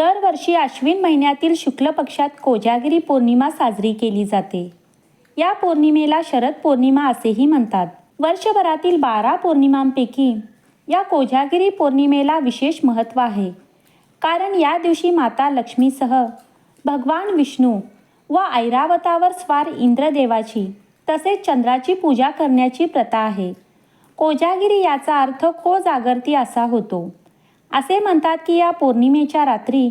दरवर्षी आश्विन महिन्यातील शुक्ल पक्षात कोजागिरी पौर्णिमा साजरी केली जाते. या पौर्णिमेला शरद पौर्णिमा असेही म्हणतात. वर्षभरातील बारा पौर्णिमांपैकी या कोजागिरी पौर्णिमेला विशेष महत्त्व आहे. कारण या दिवशी माता लक्ष्मीसह भगवान विष्णू व ऐरावतावर स्वार इंद्रदेवाची तसेच चंद्राची पूजा करण्याची प्रथा आहे. कोजागिरी याचा अर्थ को जागरती असा होतो. असे म्हणतात की या पौर्णिमेच्या रात्री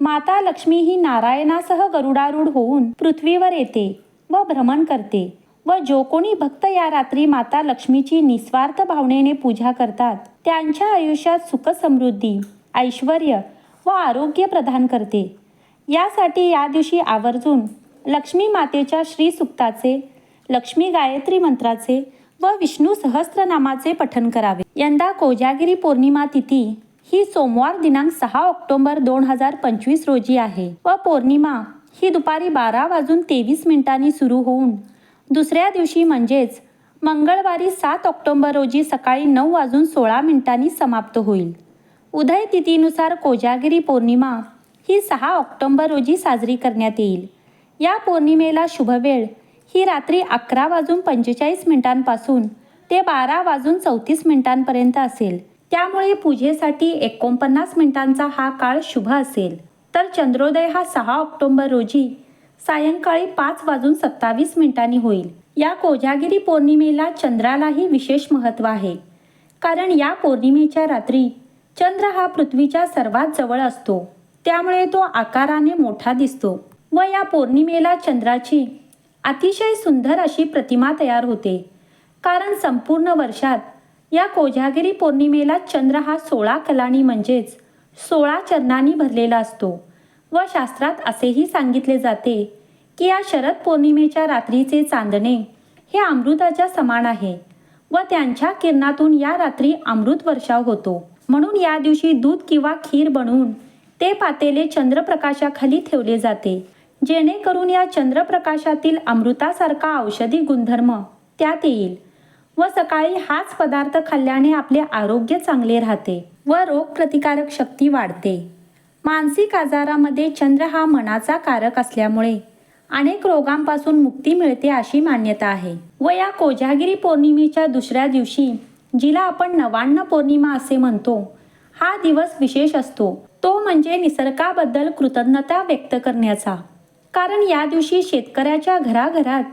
माता लक्ष्मी ही नारायणासह गरुडारूढ होऊन पृथ्वीवर येते व भ्रमण करते व जो कोणी भक्त या रात्री माता लक्ष्मीची निस्वार्थ भावनेने पूजा करतात त्यांच्या आयुष्यात सुख समृद्धी ऐश्वर व आरोग्य प्रदान करते. यासाठी या दिवशी आवर्जून लक्ष्मी मातेच्या श्री सुक्ताचे लक्ष्मी गायत्री मंत्राचे व विष्णू सहस्त्रनामाचे पठन करावे. यंदा कोजागिरी पौर्णिमा तिथी ही सोमवार दिनांक सहा ऑक्टोबर दोन हजार पंचवीस रोजी आहे. व पौर्णिमा ही दुपारी बारा वाजून तेवीस मिनिटांनी सुरू होऊन दुसऱ्या दिवशी म्हणजेच मंगळवारी सात ऑक्टोबर रोजी सकाळी नऊ वाजून सोळा मिनिटांनी समाप्त होईल. उदय तिथीनुसार कोजागिरी पौर्णिमा ही सहा ऑक्टोबर रोजी साजरी करण्यात येईल. या पौर्णिमेला शुभवेळ ही रात्री अकरा वाजून पंचेचाळीस मिनिटांपासून ते बारा वाजून चौतीस मिनिटांपर्यंत असेल. त्यामुळे पूजेसाठी एकोणपन्नास मिनिटांचा हा काळ शुभ असेल. तर चंद्रोदय हा सहा ऑक्टोबर रोजी सायंकाळी पाच वाजून सत्तावीस मिनिटांनी होईल. या कोजागिरी पौर्णिमेला चंद्रालाही विशेष महत्त्व आहे. कारण या पौर्णिमेच्या रात्री चंद्र हा पृथ्वीच्या सर्वात जवळ असतो. त्यामुळे तो आकाराने मोठा दिसतो व या पौर्णिमेला चंद्राची अतिशय सुंदर अशी प्रतिमा तयार होते. कारण संपूर्ण वर्षात या कोजागिरी पौर्णिमेला चंद्र हा सोळा कलानी म्हणजेच सोळा चरणांनी भरलेला असतो व शास्त्रात असेही सांगितले जाते की या शरद पौर्णिमेच्या रात्रीचे चांदणे हे अमृताच्या समान आहे व त्यांच्या किरणातून या रात्री अमृत वर्षाव होतो. म्हणून या दिवशी दूध किंवा खीर बनवून ते पातेले चंद्रप्रकाशाखाली ठेवले जाते. जेणेकरून या चंद्रप्रकाशातील अमृतासारखा औषधी गुणधर्म त्यात येईल. व सकाळी हाच पदार्थ खाल्ल्याने आपले आरोग्य चांगले राहते व रोगप्रतिकारक शक्ती वाढते. मानसिक आजारामध्ये चंद्र हा मनाचा कारक असल्यामुळे अनेक रोगांपासून मुक्ती मिळते अशी मान्यता आहे. व या कोजागिरी पौर्णिमेच्या दुसऱ्या दिवशी जिला आपण नवान्न पौर्णिमा असे म्हणतो हा दिवस विशेष असतो. तो म्हणजे निसर्गाबद्दल कृतज्ञता व्यक्त करण्याचा. कारण या दिवशी शेतकऱ्याच्या घराघरात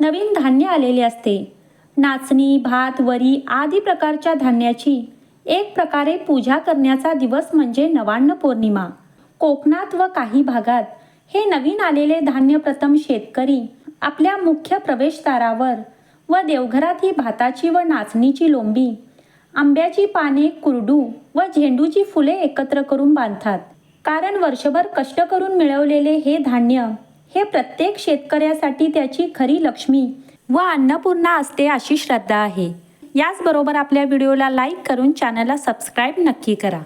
नवीन धान्य आलेले असते. नाचणी भात वरी आदी प्रकारच्या धान्याची एक प्रकारे पूजा करण्याचा दिवस म्हणजे नवान्न पौर्णिमा. कोकणात व काही भागात हे नवीन आलेले धान्य प्रथम शेतकरी आपल्या मुख्य प्रवेशद्वारावर व देवघरात ही भाताची व नाचणीची लोंबी आंब्याची पाने कुरडू व झेंडूची फुले एकत्र करून बांधतात. कारण वर्षभर कष्ट करून मिळवलेले हे धान्य हे प्रत्येक शेतकऱ्यासाठी त्याची खरी लक्ष्मी व अन्नपूर्णा असते अशी श्रद्धा आहे. याचबरोबर आपल्या व्हिडिओला लाईक करून चॅनलला सबस्क्राईब नक्की करा.